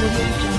Thank you.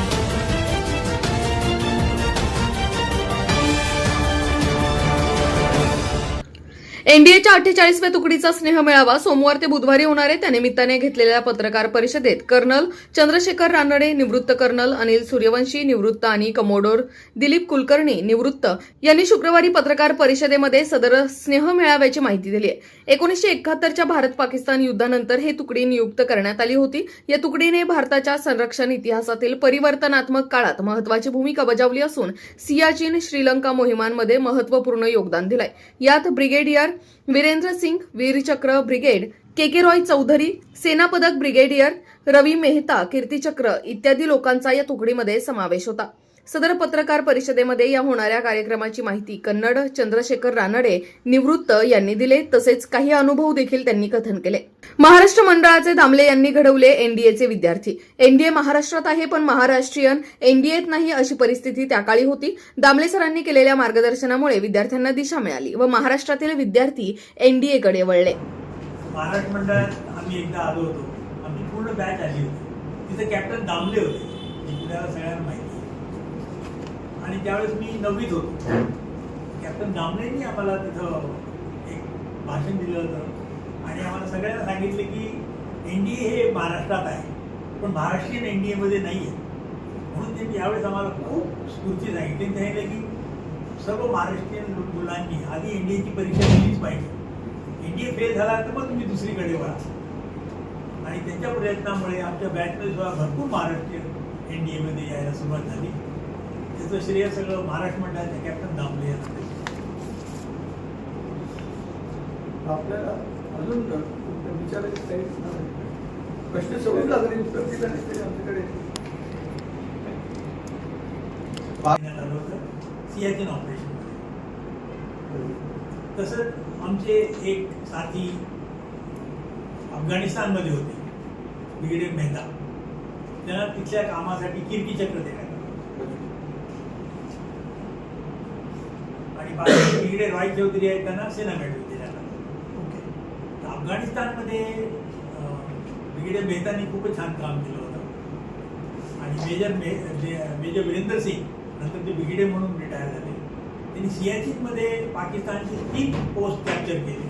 एनडीएच्या अठ्ठेचाळीसव्या तुकडीचा स्नेह मेळावा सोमवार ते बुधवारी होणार आहे. त्यानिमित्ताने घेतलेल्या पत्रकार परिषदेत कर्नल चंद्रशेखर रानडे निवृत्त कर्नल अनिल सूर्यवंशी निवृत्त आणि कमोडोर दिलीप कुलकर्णी निवृत्त यांनी शुक्रवारी पत्रकार परिषदेमध्ये सदर स्नेह मेळाव्याची माहिती दिली आहे. एकोणीसशे एकाहत्तरच्या भारत पाकिस्तान युद्धानंतर हे तुकडी नियुक्त करण्यात आली होती. या तुकडीने भारताच्या संरक्षण इतिहासातील परिवर्तनात्मक काळात महत्वाची भूमिका बजावली असून सियाचीन श्रीलंका मोहिमांमध्ये महत्त्वपूर्ण योगदान दिलंय. यात brigadier Virendra Singh Vir Chakra brigade K K Roy Chaudhary सेनापदक brigadier Ravi Mehta Kirti Chakra इत्यादी लोकांचा या तुकडीमध्ये समावेश होता. सदर पत्रकार परिषदेमध्ये या होणाऱ्या कार्यक्रमाची माहिती कन्नड चंद्रशेखर रानडे निवृत्त यांनी दिले. तसेच काही अनुभव देखील त्यांनी कथन केले. महाराष्ट्र मंडळाचे दामले यांनी घडवले एनडीएचे विद्यार्थी. एनडीए महाराष्ट्रात आहे पण महाराष्ट्रीयन एनडीएत नाही अशी परिस्थिती त्या काळी होती. दामले सरांनी केलेल्या मार्गदर्शनामुळे विद्यार्थ्यांना दिशा मिळाली व महाराष्ट्रातील विद्यार्थी एनडीएकडे वळले. महाराष्ट्र मंडळात आम्ही एकदा आलो होतो. आमची पूर्ण बॅच आली होती. तिथे कॅप्टन दामले होते. हे सगळ्यांना माहिती. आणि त्यावेळेस मी नववीत होतो. कॅप्टन दामलेंनी आम्हाला तिथं एक भाषण दिलं होतं. आणि आम्हाला सगळ्यांना सांगितले की एन डी ए हे महाराष्ट्रात आहे पण महाराष्ट्रीयन एन डी एमध्ये नाही आहे म्हणून त्यांनी यावेळेस आम्हाला खूप स्फूर्ती सांगितली त्यांनी सांगितलं की सर्व महाराष्ट्रीयन मुलांनी आधी एन डी एची परीक्षा दिलीच पाहिजे. एन डी ए फेल झाला तर मग तुम्ही दुसरीकडे वळा. आणि त्यांच्या प्रयत्नामुळे आमच्या बॅटमध्ये सुद्धा भरपूर महाराष्ट्रीयन एन डी एमध्ये यायला सुरुवात झाली. त्याचं श्रेय सगळं महाराष्ट्र मंडळाच्या कॅप्टन दामले यांना आहे. आपल्याला अजून विचारायचं काही प्रश्न सोडून लागले उत्तर दिलं नाही तरी आमच्याकडे. देण्यात सियाचीन ऑपरेशन तसंच आमचे एक साथी अफगाणिस्तानमध्ये होते. ब्रिगेडियर मेहता त्यांना तिथल्या कामासाठी कीर्ती चक्र देण्यात आणि बाकी ब्रिगेडियर रॉय चौधरी आहेत त्यांना सेना मिळवली अफगाणिस्तानमध्ये ब्रिगेडियर मेहतानी खूपच छान काम केलं होतं. आणि मेजर मे जे मेजर वीरेंद्र सिंग नंतर ते ब्रिगेडियर म्हणून रिटायर झाले. त्यांनी सियाचिनमध्ये पाकिस्तानची तीन पोस्ट कॅप्चर केली.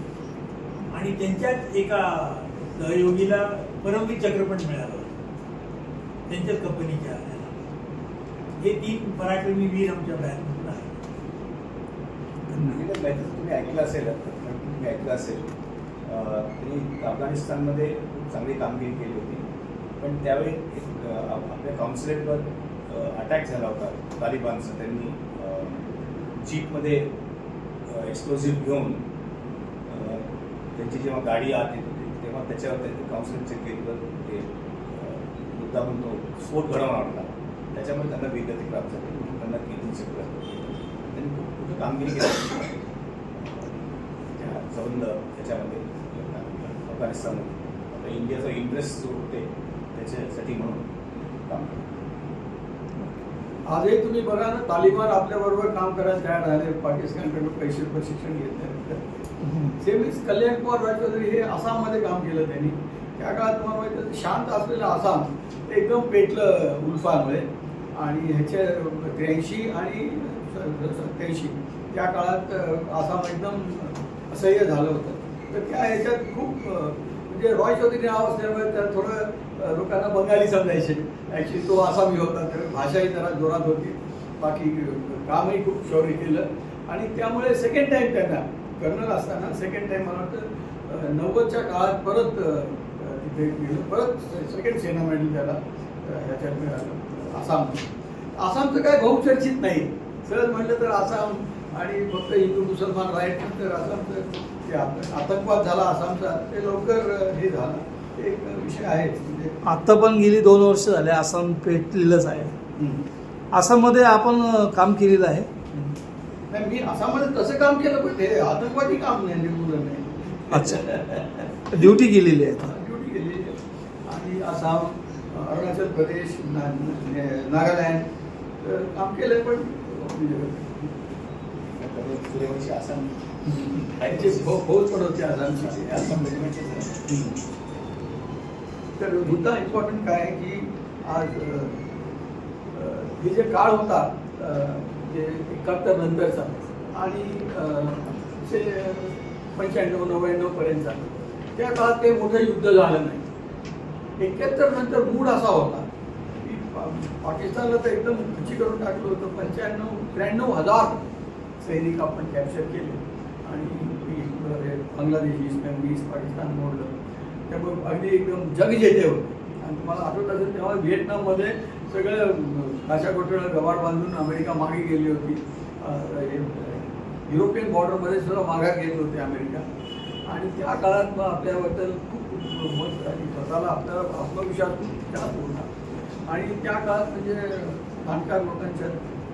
आणि त्यांच्याच एका सहयोगीला परमवीर चक्र पण मिळालं. होतं. त्यांच्याच कंपनीच्या हे तीन पराक्रमी वीर आमच्या बॅचमधून आहेत. तुम्ही ऐकलं असेल तुम्ही ऐकलं असेल. त्यांनी अफगाणिस्तानमध्ये खूप चांगली कामगिरी केली होती. पण त्यावेळी एक आपल्या कॉन्सुलेटवर अटॅक झाला होता तालिबानचा. त्यांनी जीपमध्ये एक्सप्लोझिव्ह घेऊन त्यांची जेव्हा गाडी आत येत होती तेव्हा त्याच्यावर त्यांनी कॉन्सुलेटच्या गेटवर ते मुद्दा म्हणून तो स्फोट घडवणार होता त्याच्यामुळे त्यांना विगती प्राप्त झाली त्यांना कीर्ती चक्र त्यांनी खूप कुठं कामगिरी केली. त्या संबंध त्याच्यामध्ये. अफगाणिस्तानमध्ये आता इंडियाचा इंटरेस्ट जो होते त्याच्यासाठी म्हणून काम आजही तुम्ही बघा ना तालिबान आपल्याबरोबर काम करायला तयार झाले. पाकिस्तानकडून पैसे प्रशिक्षण घेतल्यानंतर सेमीच कल्याण कुमार राजचौधरी हे आसाममध्ये काम केलं त्यांनी. त्या काळात तुम्हाला माहिती शांत असलेलं आसाम ते एकदम पेटलं उल्फामुळे. आणि ह्याच्या त्र्याऐंशी आणि सत्याऐंशी त्या काळात आसाम एकदम असह्य झालं होतं. तर त्या ह्याच्यात खूप म्हणजे रॉय चौधरी नाव असल्यामुळे त्या थोडं लोकांना बंगाली समजायचे. ॲक्च्युली तो आसामी होता तर भाषाही जरा जोरात होती. बाकी कामही खूप शौर्य केलं. आणि त्यामुळे सेकंड टाईम त्यांना कर्नल असताना सेकंड टाईम मला वाटतं नव्वदच्या काळात परत तिथे गेलं. परत सेकंड सेना मेडल त्याला ह्याच्यात मिळालं. आसाम. आसामचं काय बहुचर्चित नाही. सहज म्हटलं तर आसाम आणि फक्त हिंदू मुसलमान राईट तर आसामचं ते आत- आतंकवाद झाला आसामचा ते लवकर हे झालं. एक विषय आहेच. म्हणजे आता पण गेली दोन वर्ष झाले आसाम पेटलेलंच आहे. आसाममध्ये आपण काम केलेलं आहे. नाही मी आसाममध्ये तसं काम केलं पण ते आतंकवादी काम नाही निर्मूलन नाही. अच्छा. ड्युटी केलेली आहे ड्युटी केली आणि आसाम अरुणाचल प्रदेश नागालँड काम केलं पण आसाम त्यांची फौज पण होती आसामची आसाम रेजिमेंटचे तर मुद्दा इम्पॉर्टंट काय आहे की आज हे जे काळ होता जे एकाहत्तर नंतरचा आणि ते पंच्याण्णव नव्याण्णव पर्यंतचा त्या काळात काही मोठं युद्ध झालं नाही. एक्याहत्तर नंतर मूड असा होता की पाकिस्तानला तर एकदम खुची करून टाकलं होतं. पंच्याण्णव त्र्याण्णव हजार सैनिक आपण कॅप्चर केले. आणि बांगलादेश ईस्ट वीस पाकिस्तान मोडलं. त्यामुळे अगदी एकदम जग जेते होते. आणि तुम्हाला आठवत असेल तेव्हा व्हिएतनाममध्ये सगळं काशा कोटळं गवाड बांधून अमेरिका मागे गेली होती. हे, युरोपियन बॉर्डरमध्ये सुद्धा माघार घेत होते अमेरिका. आणि त्या काळात मग आपल्याबद्दल खूप मत आणि स्वतःला आपल्याला आत्मविश्वास खूप जास्त होता. आणि त्या काळात म्हणजे जाणकार लोकांच्या